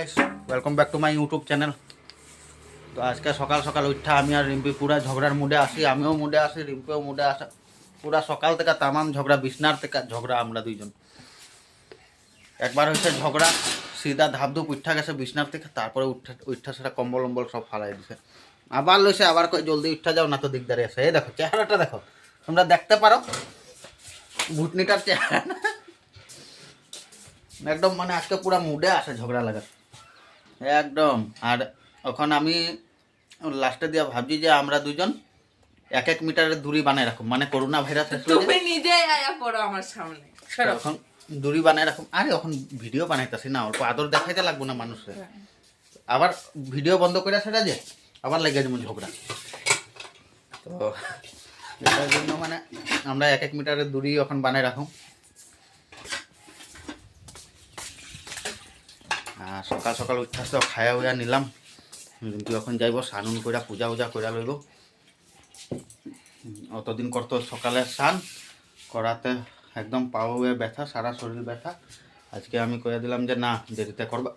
Guys welcome back to my YouTube channel তো আজকে সকাল সকাল উঠা, আমি আর রিম্পি পুরা ঝগড়ার মুডে আসি আমিও মুডে আসি রিম্পিও মুডে আসে পুরা সকাল থেকে তামাম ঝগড়া, বিছনার থেকে ঝগড়া আমরা দুইজন। একবার হয়েছে ঝগড়া, সিধা ধাপধুপ উঠা গেছে বিছনার থেকে, তারপরে উঠা উঠা সেটা কম্বল অম্বল সব ফালাই দিছে। আবার লইছে, আবার জলদি উঠা যাও, না তো দিকদারে আছে। এই দেখো, চেহারাটা দেখো, তোমরা দেখতে পারো। ভুটনিটার চেহারা। একদম মানে আজকে পুরা মুডে আসে ঝগড়া লাগার। একদম। আর এখন আমি লাস্টে দিয়ে ভাবছি যে আমরা দুজন এক এক মিটারের দূরি বানায় রাখুম মানে করোনা ভাইরাস তুমি নিজেই আয়া পড়ো আমার সামনে। এখন দূরি বানায় রাখুম আরে এখন ভিডিও বানাইতেছি না অল্প আদর দেখাইতে লাগবো না মানুষের। আবার ভিডিও বন্ধ করে সেটা যে আবার লেগে যাব ঝগড়া। তো এটার জন্য মানে আমরা এক এক মিটারের দূরি এখন বানায় রাখুম আর সকাল সকাল উঠা তো খায়া উয়া নিলাম। কিন্তু এখন যাইব, স্নান কইরা, পূজা উজা কইরা লইব। অতদিন করতো সকালে স্নান, করাতে একদম পাও হয়ে ব্যথা, সারা শরীর ব্যথা। আজকে আমি কয়ে দিলাম যে, না, দেরিতে করবা।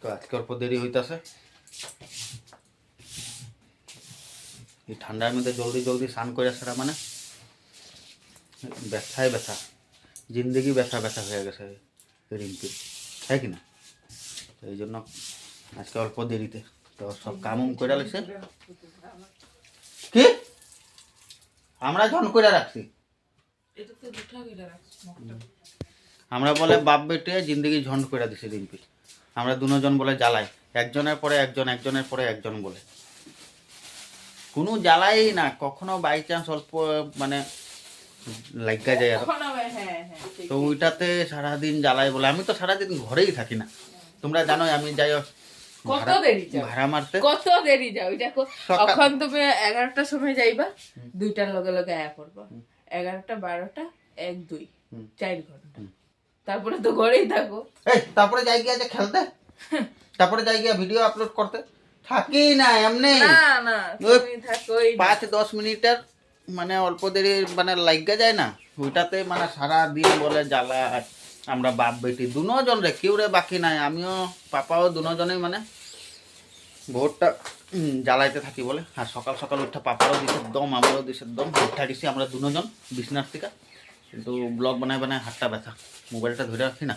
তো আজকে অল্প দেরি হইতাছে। এই ঠান্ডার মধ্যে জলদি জলদি স্নান করে সেটা মানে। ব্যথায় ব্যথা, জিন্দগি ব্যথা ব্যথা হয়ে গেছে রিম্পির তাই কি না? তো এই জন্য আজকে অল্প দেরিতে। তো সব কাম উম করে লাগছে কি? আমরা জন করে রাখছি। আমরা বলে বাপ বেটে জিন্দগি ঝন্ড করে দিছে রিম্পি আমরা দুজন বলে জ্বালাই। একজনের পরে একজন একজনের পরে একজন বলে। কোনো জ্বালাই না কখনো বাই চান্স অল্প মানে লাগা যায় আর। হ্যাঁ হ্যাঁ। তো ওইটাতে সারাদিন জ্বালাই বলে। আমি তো সারাদিন ঘরেই থাকি না। তোমরা জানো আমি যাই কত দেরি যাও? ভাড়া মারতে। কত দেরি যাও? এটা কো- তুমি এগারোটার সময় যাইবা দুইটার লগে লগে আয়া পড়বা। এগারোটা বারোটা এক দুই চার ঘণ্টা। তারপরে তো ঘরেই থাকো। এই তারপরে যাই গিয়া খেলতে? তারপরে যাই গিয়া ভিডিও আপলোড করতে? থাকি না এমনি। না না। পাঁচ দশ মিনিটের মানে অল্প দেরি মানে লাগা যায় না। ওইটাতে মানে সারা দিন বলে জ্বালা। আমরা বাপ বেটি দুজন রে, কেউ রে বাকি নাই। আমিও পাপাও দুজনেই মানে ভোরটা জ্বালাইতে থাকি বলে। আর সকাল সকাল উঠা পাপারও দিছে দম, আমারও দিছে দম। উঠা গেছি আমরা দুজন বিছনার থেকে। কিন্তু ব্লগ বানায় বানায় হাতটা ব্যথা। মোবাইলটা ধরে রাখি না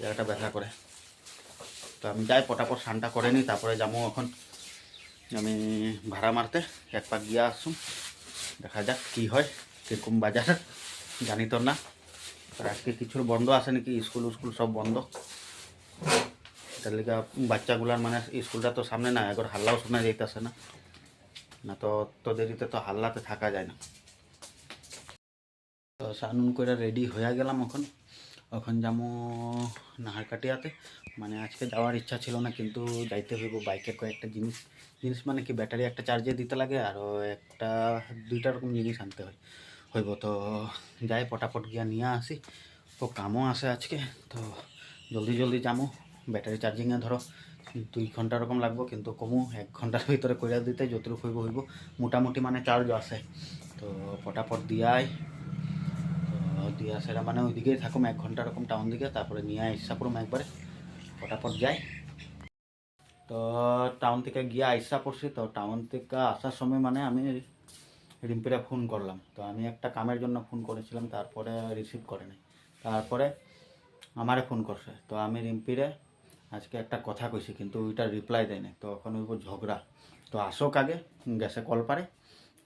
জায়গাটা ব্যথা করে। তো আমি যাই, পটাপট স্নানটা করে নিই, তারপরে যাব এখন। আমি ভাড়া মারতে, এক পাক গিয়া আসুন দেখা যাক কি হয়, কীরকম বাজার, জানি তো না। আজকে কিছুর বন্ধ আছে নাকি? স্কুল স্কুল সব বন্ধ। এটার লিগা বাচ্চাগুলার মানে স্কুলটা তো সামনে না একবার হাল্লাও শোনা যাইতেছে না। না তো তো দেরিতে তো হাল্লাতে থাকা যায় না। তো সানুন করে রেডি হয়ে গেলাম এখন। এখন যাব নাহারকাটিয়াতে। মানে আজকে যাওয়ার ইচ্ছা ছিল না, কিন্তু যাইতে হইব বাইকের কয়েকটা জিনিস। জিনিস মানে কি, ব্যাটারি একটা চার্জে দিতে লাগে, আর একটা দুইটা রকম জিনিস আনতে হয়। হইব তো, যাই পটাপট গিয়া নিয়ে আসি। তো কামও আছে আজকে, তো জলদি জলদি যাব ব্যাটারি চার্জিংয়ে ধরো, দুই ঘণ্টা রকম লাগবো, কিন্তু কমু, এক ঘণ্টার ভিতরে কইরা দিতে যতটুকু হইব হইব। মোটামুটি মানে চার্জ আছে। তো পটাপট দিয়াই দিয়া সেটা মানে ওইদিকেই থাকুম, এক ঘণ্টা রকম টাউন দিকে, তারপরে নিয়ে আইসা পড়ুম একবারে। ফটাফট যাই। তো টাউন থেকে গিয়া আইসা পড়ছি, তো টাউন থেকে আসার সময় মানে আমি রিম্পিরে ফোন করলাম। তো আমি একটা কামের জন্য ফোন করেছিলাম তারপরে রিসিভ করে নাই। তারপরে আমারে ফোন করছে। তো আমি রিম্পিরে আজকে একটা কথা কইছি কিন্তু ওইটা রিপ্লাই দেয় নাই। তো এখন ওইব ঝগড়া। তো আসোক আগে গেছে কল পারে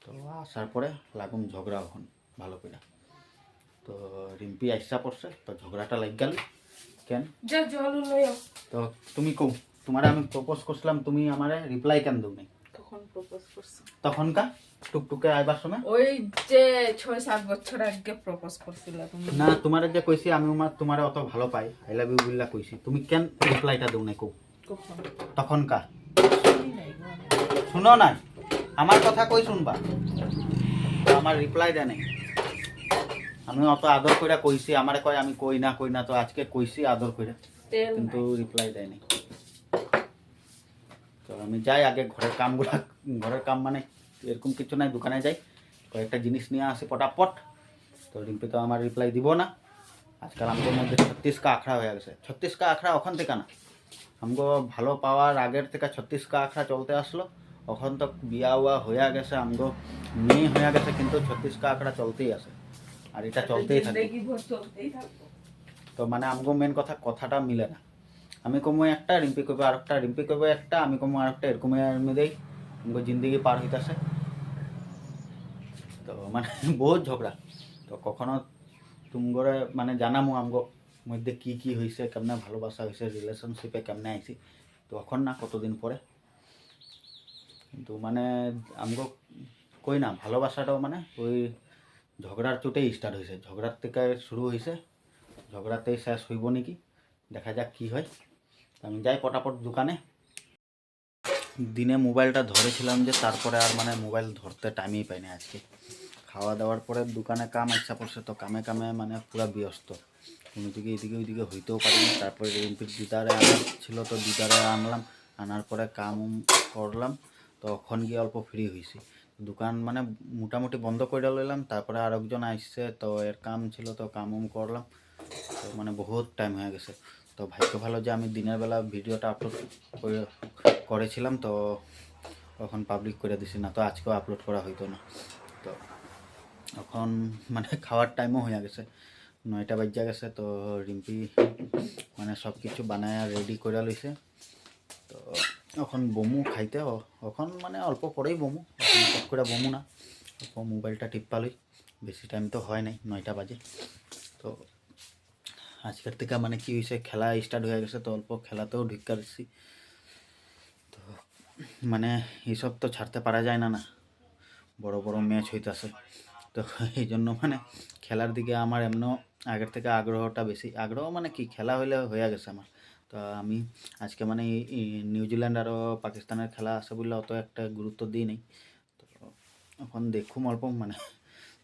তো আসার পরে লাগুম ঝগড়া এখন ভালো করে তো রিম্পি আইসা পড়ছে তো ঝগড়াটা লাগ গেল। কেন? তো তুমি কো তোমারে আমি প্রপোজ করছিলাম তুমি আমারে রিপ্লাই কেন দেও নাই তখন প্রপোজ করছ। তখনকা টুকটুকে আইবার সময়? ওই যে ছয় সাত বছর আগে প্রপোজ করছিল তুমি। না তোমারে যে কইছি আমি তোমারে অত ভালো পাই। আই লাভ ইউ বললা কইছি। তুমি কেন রিপ্লাইটা দেও নাই কো তখনকা শুনি নাই নাই? আমার কথা কই শুনবা? আমার রিপ্লাই দেয় নাই। আমি অত আদর কইরা কইছি আমারে কয় আমি কই না কই না তো আজকে কইছি আদর কইরা। কিন্তু নাই। রিপ্লাই দেয়নি তো আমি যাই আগে ঘরের কামগুলা ঘরের কাম মানে এরকম কিছু নাই দোকানে যাই। কয়েকটা জিনিস নিয়ে আসি পটাপট। তো রিম্পি তো আমার রিপ্লাই দিব না। আজকাল আমাদের মধ্যে ছত্রিশকা আখড়া হয়ে গেছে। ছত্রিশকা আখড়া ওখান থেকে না। আমগো ভালো পাওয়ার আগের থেকে ছত্রিশ কা আখড়া চলতে আসলো। এখন তো বিয়া উয়া হয়ে গেছে আমগো মেয়ে হয়ে গেছে কিন্তু ছত্রিশ কা আখড়া চলতেই আছে। আর এটা চলতেই থাকে তো মানে আমগো মেন কথা কথাটা মিলে না। আমি কমো একটা, রিম্পি কবে আর একটা রিম্পি কবে একটা, আমি কমো আর একটা এরকম মধ্যেই জিন্দগি পার হইতাছে। তো মানে বহুত ঝগড়া। তো কখনো তুমগরে মানে জানামো আমগো মধ্যে কি কি হয়েছে কেমনে ভালোবাসা হয়েছে রিলেশনশিপে কেমনে আইছি, তো এখন না, কতদিন পরে। কিন্তু মানে আমগো কই না, ভালোবাসাটাও মানে ওই ঝগড়ার চোটেই স্টার্ট হয়েছে ঝগড়ার থেকে শুরু হয়েছে ঝগড়াতেই শেষ হইব নাকি? দেখা যাক কি হয়। আমি যাই পটাপট দোকানে। দিনে মোবাইলটা ধরেছিলাম যে তারপরে আর মানে মোবাইল ধরতে টাইমই পাইনি আজকে। খাওয়া দাওয়ার পরে দোকানে কাম ইচ্ছা পড়ছে তো কামে কামে মানে পুরো ব্যস্ত। কোনোদিকে এদিকে ওইদিকে হইতেও পারিনি তারপরে রিম্পির দিদারে আনার ছিল তো দিদারে আনলাম। আনার পরে কাম করলাম। তো ওখান গিয়ে অল্প ফ্রি হয়েছি দোকান মানে মোটামুটি বন্ধ করে লইলাম। তারপরে আরেকজন আসছে তো এর কাম ছিল তো কাম উম করলাম। তো মানে বহুত টাইম হয়ে গেছে। তো ভাগ্য ভালো যে আমি দিনের বেলা ভিডিওটা আপলোড করে, করেছিলাম, তো তখন পাবলিক করে দিছি, না তো আজকেও আপলোড করা হইতো না। তো এখন মানে খাওয়ার টাইমও হয়ে গেছে, নয়টা বাজা গেছে, তো রিম্পি মানে সব কিছু বানায় রেডি করে লইছে। তো এখন বমু খাইতে এখন মানে অল্প পরেই বমু করে বমু না মোবাইলটা টিপ্পা লই, বেশি টাইম তো হয় নাই, নয়টা বাজে। তো আজকের থেকে মানে কি হয়েছে, খেলা স্টার্ট হয়ে গেছে তো অল্প খেলাতেও ঢুকা দিচ্ছি তো মানে এইসব তো ছাড়তে পারা যায় না না। বড় বড় ম্যাচ হইতাছে। তো এই জন্য মানে খেলার দিকে আমার এমনও আগের থেকে আগ্রহটা বেশি। আগ্রহ মানে কি, খেলা হইলে হয়ে গেছে আমার। তো আমি আজকে মানে নিউজিল্যান্ড আরও পাকিস্তানের খেলা আছে বলে অত একটা গুরুত্ব দিই নেই। তো এখন দেখুম অল্প মানে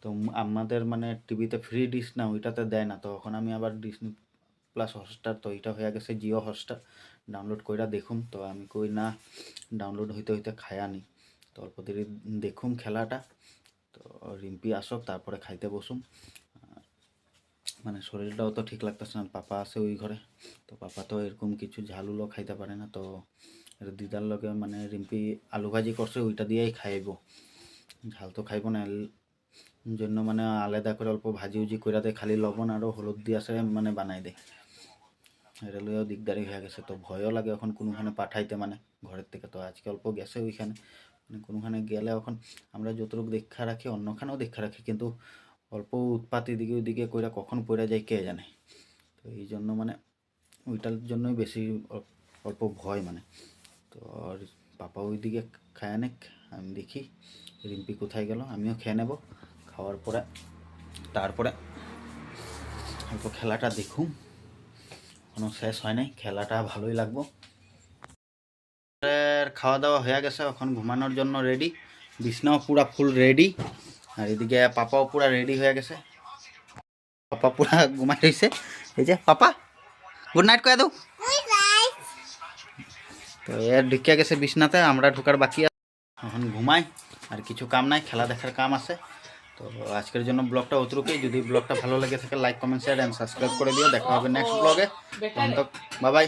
তো আমাদের মানে টিভিতে ফ্রি ডিশ না, ওইটাতে দেয় না। তো এখন আমি আবার ডিসনি প্লাস হটস্টার তো এটা হয়ে গেছে জিও হটস্টার ডাউনলোড কইরা দেখুম, তো আমি কই না ডাউনলোড হইতে হইতে খায়া নি। তো অল্প দেরি দেখুম খেলাটা, তো রিম্পি আসক, তারপরে খাইতে বসুম। মানে শরীরটাও তো ঠিক লাগতেছে না, পাপা আছে ওই ঘরে। তো পাপা তো এরকম কিছু ঝালুলো খাইতে পারে না, তো দিদার লগে মানে রিম্পি আলু ভাজি করছে, ওইটা দিয়েই খাইব। ঝাল তো খাইব না জন্য মানে আলাদা করে অল্প ভাজি উজি করে দেয় খালি লবণ আরও হলুদ দিয়ে আসে মানে বানাই দেয় এটা দিকদারি হয়ে গেছে, তো ভয়ও লাগে এখন কোনোখানে পাঠাইতে মানে ঘরের থেকে তো আজকে অল্প গেছে ওইখানে। মানে কোনোখানে গেলে এখন আমরা যতটুকু দেখা রাখি, অন্যখানেও দেখা রাখি, কিন্তু অল্প উৎপাত এদিকে ওইদিকে কইরা কখন পড়ে যায় কে জানে। তো এই জন্য মানে ওইটার জন্যই বেশি অল্প ভয় মানে। তো আর পাপা ওইদিকে খায় অনেক আমি দেখি, রিম্পি কোথায় গেল, আমিও খেয়ে নেব। খাওয়ার পরে, তারপরে অল্প খেলাটা দেখুম কোনো শেষ হয় নাই, খেলাটা ভালোই লাগবো। খাওয়া দাওয়া হয়ে গেছে, এখন ঘুমানোর জন্য রেডি বিছনাও পুরা ফুল রেডি আর এদিকে পাপাও পুরা রেডি হয়ে গেছে। পাপা পুরা ঘুমাই রয়েছে। এই যে, পাপা গুড নাইট কয়ে দাও। তো এর ঢুকিয়া গেছে বিছনাতে, আমরা ঢুকার বাকি এখন ঘুমাই, আর কিছু কাম নাই, খেলা দেখার কাম আছে। তো আজকের জন্য ব্লগটা অতটুকুই। যদি ব্লগটা ভালো লেগে থাকে like comment share and subscribe করে দিও। দেখা হবে নেক্সট ব্লগে। তখন তো বাবাই